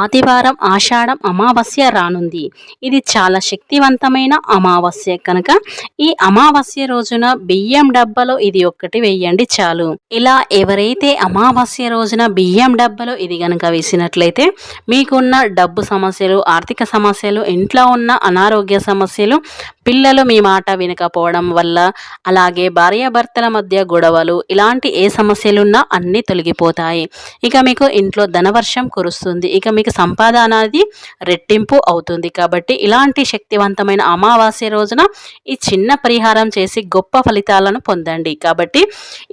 ఆదివారం ఆషాఢం అమావాస్య రానుంది. ఇది చాలా శక్తివంతమైన అమావాస్య కనుక ఈ అమావాస్య రోజున బియ్యం డబ్బలో ఇది ఒక్కటి వేయండి చాలు. ఇలా ఎవరైతే అమావాస్య రోజున బియ్యం డబ్బలో ఇది గనక వేసినట్లయితే మీకున్న డబ్బు సమస్యలు ఆర్థిక సమస్యలు ఇంట్లో ఉన్న అనారోగ్య సమస్యలు పిల్లలు మీ మాట వినకపోవడం వల్ల అలాగే భార్యాభర్తల మధ్య గొడవలు ఇలాంటి ఏ సమస్యలున్నా అన్నీ తొలగిపోతాయి. ఇక మీకు ఇంట్లో ధనవర్షం కురుస్తుంది. ఇక మీకు సంపాదన అనేది రెట్టింపు అవుతుంది. కాబట్టి ఇలాంటి శక్తివంతమైన అమావాస్య రోజున ఈ చిన్న పరిహారం చేసి గొప్ప ఫలితాలను పొందండి. కాబట్టి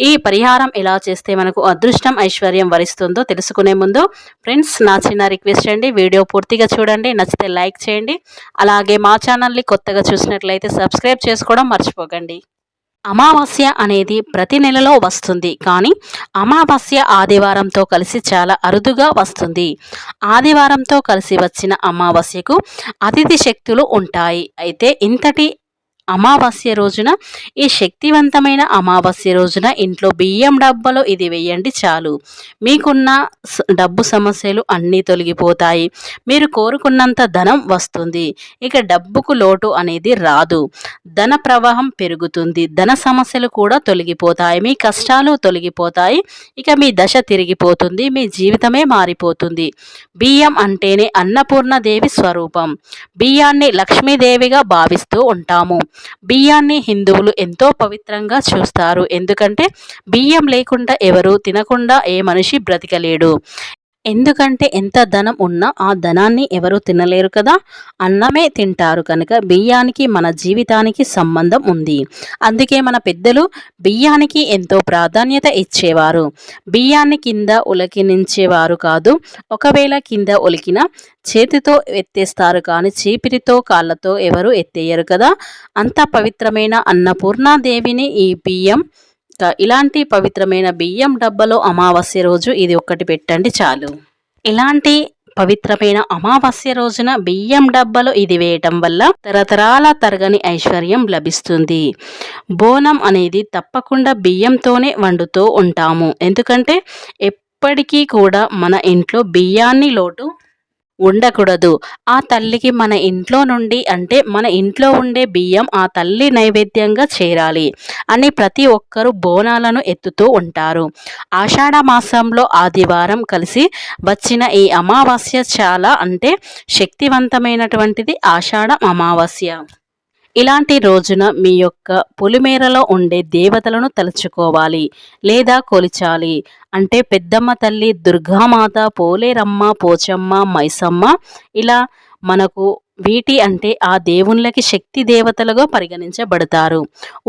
ఈ పరిహారం ఎలా చేస్తే మనకు అదృష్టం ఐశ్వర్యం వరిస్తుందో తెలుసుకునే ముందు ఫ్రెండ్స్ నా చిన్న రిక్వెస్ట్ అండి వీడియో పూర్తిగా చూడండి నచ్చితే లైక్ చేయండి. అలాగే మా ఛానల్ని కొత్తగా చూసినట్లయితే సబ్స్క్రైబ్ చేసుకోవడం మర్చిపోకండి. అమావాస్య అనేది ప్రతి నెలలో వస్తుంది కానీ అమావాస్య ఆదివారంతో కలిసి చాలా అరుదుగా వస్తుంది. ఆదివారంతో కలిసి వచ్చిన అమావాస్యకు అతిథి శక్తులు ఉంటాయి. అయితే ఇంతటి అమావాస్య రోజున ఈ శక్తివంతమైన అమావాస్య రోజున ఇంట్లో బియ్యం డబ్బాలో ఇది వేయండి చాలు. మీకున్న డబ్బు సమస్యలు అన్నీ తొలగిపోతాయి. మీరు కోరుకున్నంత ధనం వస్తుంది. ఇక డబ్బుకు లోటు అనేది రాదు. ధన ప్రవాహం పెరుగుతుంది. ధన సమస్యలు కూడా తొలగిపోతాయి. మీ కష్టాలు తొలగిపోతాయి. ఇక మీ దశ తిరిగిపోతుంది. మీ జీవితమే మారిపోతుంది. బియ్యం అంటేనే అన్నపూర్ణదేవి స్వరూపం. బియ్యాన్ని లక్ష్మీదేవిగా భావిస్తూ ఉంటాము. బియ్యాన్ని హిందువులు ఎంతో పవిత్రంగా చూస్తారు. ఎందుకంటే బియ్యం లేకుండా ఎవరు తినకుండా ఏ మనిషి బ్రతికలేడు. ఎందుకంటే ఎంత ధనం ఉన్నా ఆ ధనాన్ని ఎవరు తినలేరు కదా? అన్నమే తింటారు కనుక బియ్యానికి మన జీవితానికి సంబంధం ఉంది. అందుకే మన పెద్దలు బియ్యానికి ఎంతో ప్రాధాన్యత ఇచ్చేవారు. బియ్యాన్ని కింద ఉలకినించేవారు కాదు. ఒకవేళ కింద ఉలికిన చేతితో ఎత్తేస్తారు కానీ చీపిరితో కాళ్ళతో ఎవరు ఎత్తేయరు కదా? అంత పవిత్రమైన అన్నపూర్ణాదేవిని ఈ బియ్యం క- ఇలాంటి పవిత్రమైన బియ్యం డబ్బలో అమావాస్య రోజు ఇది ఒక్కటి పెట్టండి చాలు. ఇలాంటి పవిత్రమైన అమావాస్య రోజున బియ్యం డబ్బలు ఇది వేయటం వల్ల తరతరాల తరగని ఐశ్వర్యం లభిస్తుంది. బోనం అనేది తప్పకుండా బియ్యంతోనే వండుతూ ఉంటాము. ఎందుకంటే ఎప్పటికీ కూడా మన ఇంట్లో బియ్యాన్ని లోటు ఉండకూడదు. ఆ తల్లికి మన ఇంట్లో నుండి అంటే మన ఇంట్లో ఉండే బియ్యం ఆ తల్లి నైవేద్యంగా చేరాలి అని ప్రతి ఒక్కరూ బోనాలను ఎత్తుతూ ఉంటారు. ఆషాఢ మాసంలో ఆదివారం కలిసి వచ్చిన ఈ అమావాస్య చాలా అంటే శక్తివంతమైనటువంటిది ఆషాఢ అమావాస్య. ఇలాంటి రోజున మీ యొక్క పులిమేరలో ఉండే దేవతలను తలుచుకోవాలి లేదా కొలిచాలి. అంటే పెద్దమ్మ తల్లి దుర్గామాత పోలేరమ్మ పోచమ్మ మైసమ్మ ఇలా మనకు వీటి అంటే ఆ దేవుళ్ళకి శక్తి దేవతలుగా పరిగణించబడతారు.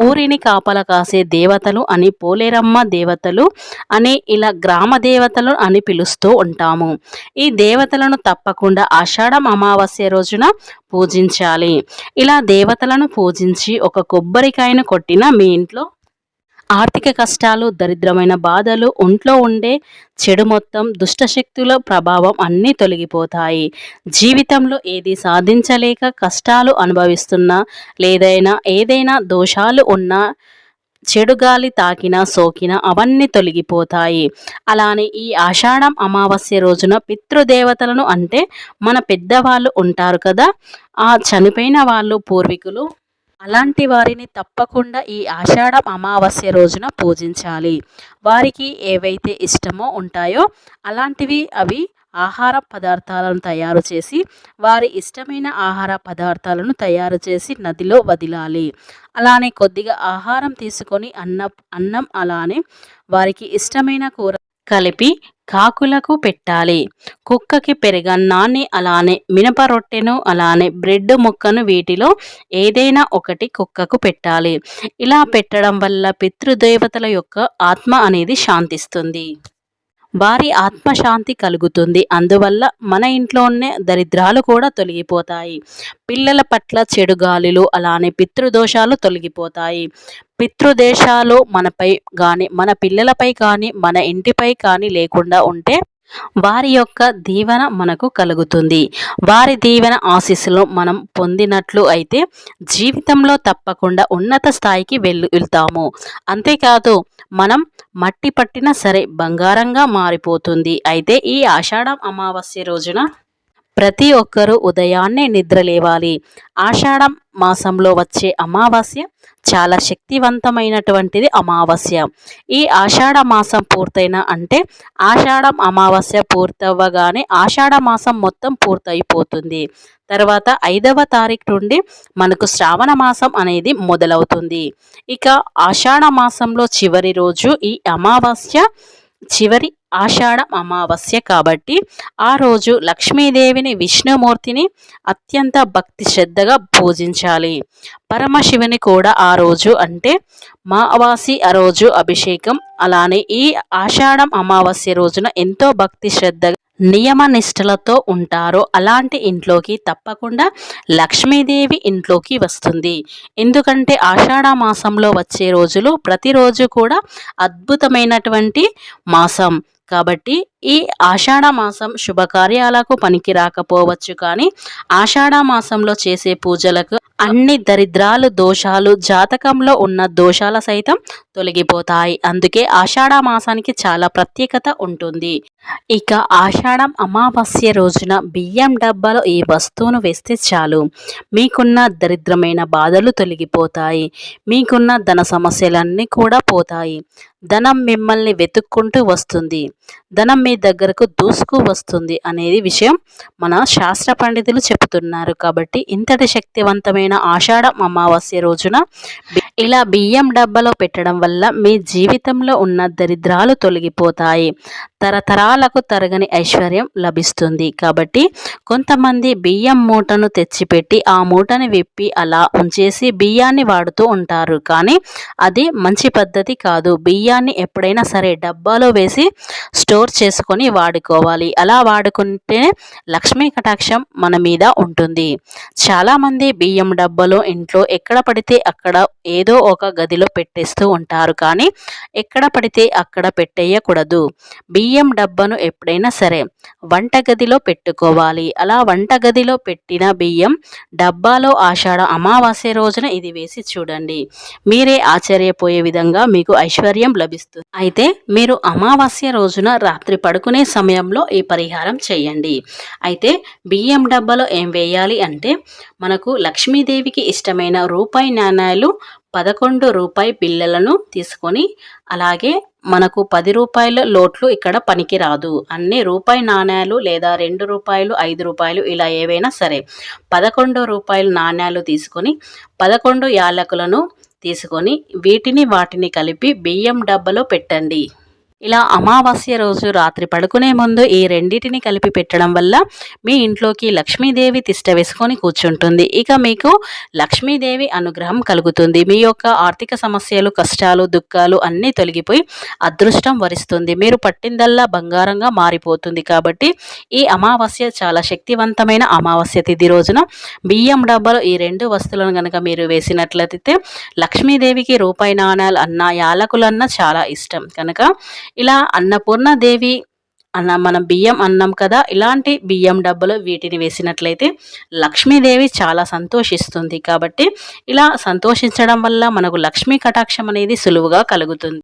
ఊరిని కాపల కాసే దేవతలు అని పోలేరమ్మ దేవతలు అని ఇలా గ్రామ దేవతలు అని పిలుస్తూ ఉంటాము. ఈ దేవతలను తప్పకుండా ఆషాఢం అమావాస్య రోజున పూజించాలి. ఇలా దేవతలను పూజించి ఒక కొబ్బరికాయను కొట్టిన మీ ఇంట్లో ఆర్థిక కష్టాలు దరిద్రమైన బాధలు ఒంట్లో ఉండే చెడు మొత్తం దుష్టశక్తుల ప్రభావం అన్నీ తొలగిపోతాయి. జీవితంలో ఏది సాధించలేక కష్టాలు అనుభవిస్తున్నా లేదైనా ఏదైనా దోషాలు ఉన్నా చెడు గాలి తాకినా సోకినా అవన్నీ తొలగిపోతాయి. అలానే ఈ ఆషాఢం అమావాస్య రోజున పితృదేవతలను అంటే మన పెద్దవాళ్ళు ఉంటారు కదా ఆ చనిపోయిన వాళ్ళు పూర్వీకులు అలాంటి వారిని తప్పకుండా ఈ ఆషాఢం అమావాస్య రోజున పూజించాలి. వారికి ఏవైతే ఇష్టమో ఉంటాయో అలాంటివి అవి ఆహార పదార్థాలను తయారు చేసి వారి ఇష్టమైన ఆహార పదార్థాలను తయారు చేసి నదిలో వదిలాలి. అలానే కొద్దిగా ఆహారం తీసుకొని అన్న అన్నం అలానే వారికి ఇష్టమైన కూర కలిపి కాకులకు పెట్టాలి. కుక్కకి పెరగన్నాన్ని అలానే మినప రొట్టెను అలానే బ్రెడ్ ముక్కను వీటిలో ఏదైనా ఒకటి కుక్కకు పెట్టాలి. ఇలా పెట్టడం వల్ల పితృదేవతల యొక్క ఆత్మ అనేది శాంతిస్తుంది. భారీ ఆత్మశాంతి కలుగుతుంది. అందువల్ల మన ఇంట్లోనే దరిద్రాలు కూడా తొలగిపోతాయి. పిల్లల పట్ల చెడు గాలిలు అలానే పితృదోషాలు తొలగిపోతాయి. పితృదేశాలు మనపై కానీ మన పిల్లలపై కానీ మన ఇంటిపై కానీ లేకుండా ఉంటే వారి యొక్క దీవెన మనకు కలుగుతుంది. వారి దీవెన ఆశీస్సులు మనం పొందినట్లు అయితే జీవితంలో తప్పకుండా ఉన్నత స్థాయికి వెళ్ళి వెళ్తాము. అంతేకాదు మనం మట్టి పట్టినా సరే బంగారంగా మారిపోతుంది. అయితే ఈ ఆషాఢం అమావాస్య రోజున ప్రతి ఒక్కరూ ఉదయాన్నే నిద్ర లేవాలి ఆషాఢం మాసంలో వచ్చే అమావాస్య చాలా శక్తివంతమైనటువంటిది అమావాస్య. ఈ ఆషాఢ మాసం పూర్తయిన అంటే ఆషాఢం అమావాస్య పూర్తవ్వగానే ఆషాఢ మాసం మొత్తం పూర్తయిపోతుంది. తర్వాత ఐదవ తారీఖు నుండి మనకు శ్రావణ మాసం అనేది మొదలవుతుంది. ఇక ఆషాఢ మాసంలో చివరి రోజు ఈ అమావాస్య చివరి ఆషాఢ అమావాస్య కాబట్టి ఆ రోజు లక్ష్మీదేవిని విష్ణుమూర్తిని అత్యంత భక్తి శ్రద్ధగా పూజించాలి. పరమశివుని కూడా ఆ రోజు అంటే మావాసి ఆ రోజు అభిషేకం. అలానే ఈ ఆషాఢం అమావాస్య రోజున ఎంతో భక్తి శ్రద్ధగా నియమ నిష్టలతో ఉంటారో. అలాంటి ఇంట్లోకి తప్పకుండా లక్ష్మీదేవి ఇంట్లోకి వస్తుంది. ఎందుకంటే ఆషాఢ మాసంలో వచ్చే రోజులు ప్రతిరోజు కూడా అద్భుతమైనటువంటి మాసం. కాబట్టి ఈ ఆషాఢ మాసం శుభకార్యాలకు పనికి రాకపోవచ్చు కానీ ఆషాఢ మాసంలో చేసే పూజలకు అన్ని దరిద్రాలు దోషాలు జాతకంలో ఉన్న దోషాల సైతం తొలగిపోతాయి. అందుకే ఆషాఢ మాసానికి చాలా ప్రత్యేకత ఉంటుంది. ఇక ఆషాఢం అమావాస్య రోజున బియ్యం డబ్బాలో ఈ వస్తువును వేస్తే చాలు. మీకున్న దరిద్రమైన బాధలు తొలగిపోతాయి. మీకున్న ధన సమస్యలన్నీ కూడా పోతాయి. ధనం మిమ్మల్ని వెతుక్కుంటూ వస్తుంది. ధనం మీ దగ్గరకు దూసుకు వస్తుంది అనేది విషయం మన శాస్త్ర పండితులు చెబుతున్నారు. కాబట్టి ఇంతటి శక్తివంతమైన ఆషాఢం అమావాస్య రోజున ఇలా బియ్యం డబ్బాలో పెట్టడం వల్ల మీ జీవితంలో ఉన్న దరిద్రాలు తొలగిపోతాయి. తరతరాలకు తరగని ఐశ్వర్యం లభిస్తుంది. కాబట్టి కొంతమంది బియ్యం మూటను తెచ్చిపెట్టి ఆ మూటని విప్పి అలా ఉంచేసి బియ్యాన్ని వాడుతూ ఉంటారు. కానీ అది మంచి పద్ధతి కాదు. బియ్యాన్ని ఎప్పుడైనా సరే డబ్బాలో వేసి స్టోర్ చేసుకొని వాడుకోవాలి. అలా వాడుకుంటే లక్ష్మీ కటాక్షం మన మీద ఉంటుంది. చాలామంది బియ్యం డబ్బాలో ఇంట్లో ఎక్కడ పడితే అక్కడ ఏదో ఒక గదిలో పెట్టేస్తూ ఉంటారు. కానీ ఎక్కడ పడితే అక్కడ పెట్టేయకూడదు. బియ్యం డబ్బాను ఎప్పుడైనా సరే వంటగదిలో పెట్టుకోవాలి. అలా వంటగదిలో పెట్టిన బియ్యం డబ్బాలో ఆషాఢ అమావాస్య రోజున ఇది వేసి చూడండి. మీరే ఆశ్చర్యపోయే విధంగా మీకు ఐశ్వర్యం లభిస్తుంది. అయితే మీరు అమావాస్య రోజున రాత్రి పడుకునే సమయంలో ఈ పరిహారం చేయండి. అయితే బియ్యం డబ్బాలో ఏం వేయాలి అంటే మనకు లక్ష్మీదేవికి ఇష్టమైన రూపాయి నాణ్యాలు పదకొండు రూపాయి బిళ్ళలను తీసుకొని అలాగే మనకు పది రూపాయల లోట్లు ఇక్కడ పనికిరాదు. అన్ని రూపాయి నాణ్యాలు లేదా రెండు రూపాయలు ఐదు రూపాయలు ఇలా ఏవైనా సరే పదకొండు రూపాయల నాణ్యాలు తీసుకొని పదకొండు యాలకులను తీసుకొని వీటిని వాటిని కలిపి బియ్యం డబ్బలో పెట్టండి. ఇలా అమావాస్య రోజు రాత్రి పడుకునే ముందు ఈ రెండింటిని కలిపి పెట్టడం వల్ల మీ ఇంట్లోకి లక్ష్మీదేవి తిష్ట వేసుకొని కూర్చుంటుంది. ఇక మీకు లక్ష్మీదేవి అనుగ్రహం కలుగుతుంది. మీ యొక్క ఆర్థిక సమస్యలు కష్టాలు దుఃఖాలు అన్నీ తొలగిపోయి అదృష్టం వరిస్తుంది. మీరు పట్టిందల్లా బంగారంగా మారిపోతుంది కాబట్టి ఈ అమావాస్య చాలా శక్తివంతమైన అమావాస్య తిథి రోజున బియ్యం డబ్బాలో ఈ రెండు వస్తువులను కనుక మీరు వేసినట్లయితే లక్ష్మీదేవికి రూపాయి నాణాలు అన్న యాలకులన్న చాలా ఇష్టం. కనుక ఇలా అన్నపూర్ణదేవి అన్న మనం బియ్యం అన్నం కదా ఇలాంటి బియ్యం డబ్బులు వీటిని వేసినట్లయితే లక్ష్మీదేవి చాలా సంతోషిస్తుంది కాబట్టి ఇలా సంతోషించడం వల్ల మనకు లక్ష్మీ కటాక్షం అనేది సులువుగా కలుగుతుంది.